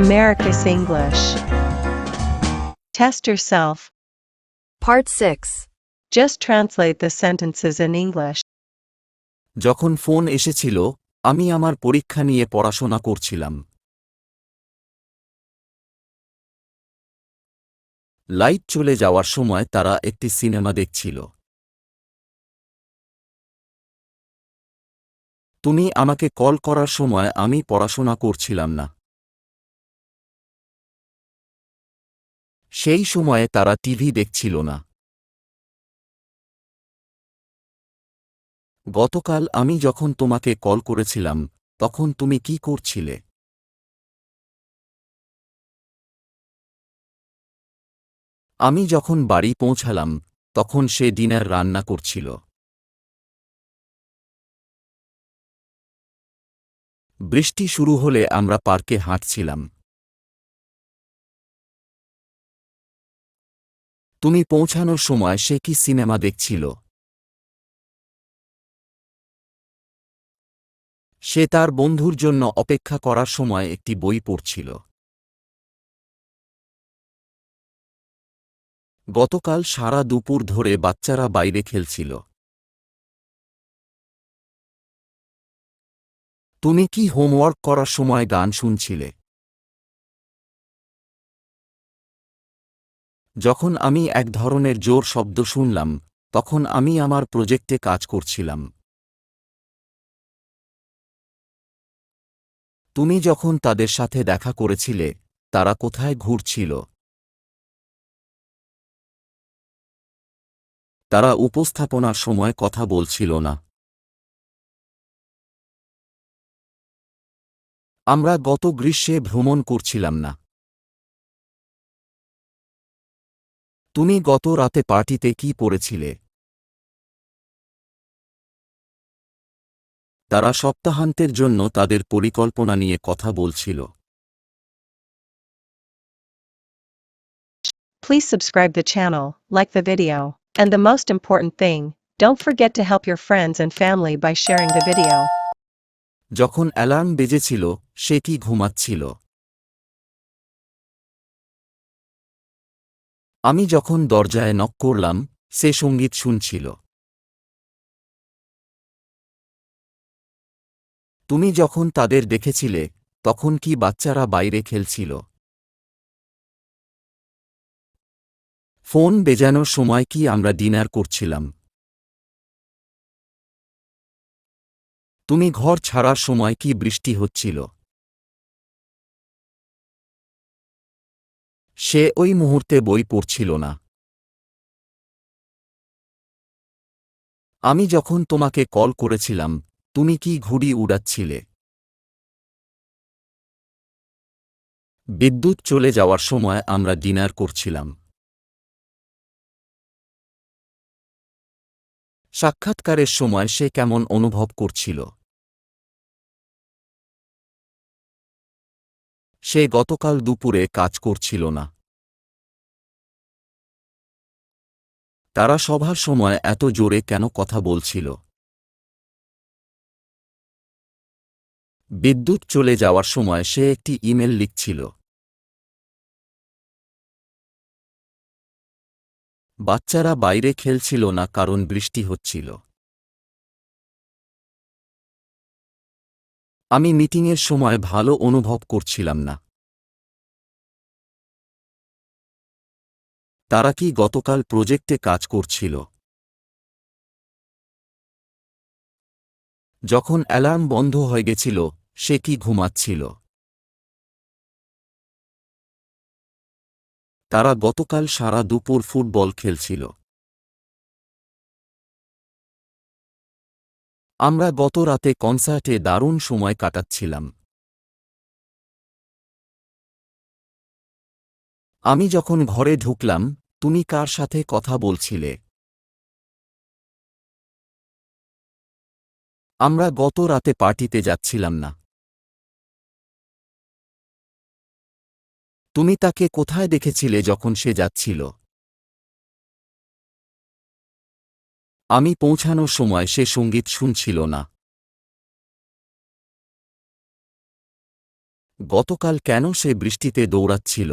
America's English. Test yourself. Part 6. Just translate the sentences in English. যখন phone এসেছিল আমি আমার পরীক্ষা নিয়ে পড়াশোনা করছিলাম লাইট চলে যাওয়ার সময় তারা একটি সিনেমা দেখছিল তুমি আমাকে কল করার সময় আমি পড়াশোনা করছিলাম না সেই সময়ে তারা টিভি দেখছিল না। গতকাল আমি যখন তোমাকে কল করেছিলাম, তখন তুমি কি করছিলে? আমি যখন বাড়ি পৌঁছালাম, তখন সে ডিনার রান্না করছিল। বৃষ্টি শুরু হলে আমরা পার্কে হাঁটছিলাম। তুমি পৌঁছানোর সময় সে কি সিনেমা দেখছিল? সে তার বন্ধুর জন্য অপেক্ষা করার সময় একটি বই পড়ছিল। গতকাল সারা দুপুর ধরে বাচ্চারা বাইরে খেলছিল। তুমি কি হোমওয়ার্ক করার সময় গান শুনছিলে? যখন আমি এক ধরনের জোর শব্দ শুনলাম, তখন আমি আমার প্রজেক্টে কাজ করছিলাম। তুমি যখন তাদের সাথে দেখা করেছিলে, তারা কোথায় ঘুরছিল? তারা উপস্থাপনার সময় কথা বলছিল না। আমরা গত গ্রীষ্মে ভ্রমণ করছিলাম না। তুমি গত রাতে পার্টিতে কি পড়েছিলে তারা সপ্তাহান্তের জন্য তাদের পরিকল্পনা নিয়ে কথা বলছিল Please subscribe the channel, like the video, and the most important thing, don't forget to help your friends and family by sharing the video. যখন অ্যালার্ম বেজেছিল সে কি ঘুমাচ্ছিল আমি যখন দরজায় নক করলাম, সে সংগীত শুনছিল। তুমি যখন তাদের দেখেছিলে, তখন কি বাচ্চারা বাইরে খেলছিল? ফোন বেজানোর সময় কি আমরা ডিনার করছিলাম? তুমি ঘর ছাড়ার সময় কি বৃষ্টি হচ্ছিল? সে ওই মুহূর্তে বই পড়ছিল না। আমি যখন তোমাকে কল করেছিলাম, তুমি কি ঘুড়ি উড়াচ্ছিলে? বিদ্যুৎ চলে যাওয়ার সময় আমরা ডিনার করছিলাম। সাক্ষাৎকারের সময় সে কেমন অনুভব করছিল? সে গতকাল দুপুরে কাজ করছিল না। তারা সভার সময় এত জোরে কেন কথা বলছিল? বিদ্যুৎ চলে যাওয়ার সময় সে একটি ইমেল লিখছিল। বাচ্চারা বাইরে খেলছিল না কারণ বৃষ্টি হচ্ছিল। আমি মিটিংয়ের সময় ভালো অনুভব করছিলাম না। তারা কি গতকাল প্রজেক্টে কাজ করছিল? যখন অ্যালার্ম বন্ধ হয়ে গেছিল, সে কি ঘুমাচ্ছিল? তারা গতকাল সারা দুপুর ফুটবল খেলছিল। আমরা গত রাতে কনসার্টে দারুণ সময় কাটাচ্ছিলাম। আমি যখন ঘরে ঢুকলাম, তুমি কার সাথে কথা বলছিলে? আমরা গত রাতে পার্টিতে যাচ্ছিলাম না। তুমি তাকে কোথায় দেখেছিলে যখন সে যাচ্ছিল? আমি পৌঁছানোর সময় সে সংগীত শুনছিল না। গতকাল কেন সে বৃষ্টিতে দৌড়াচ্ছিল?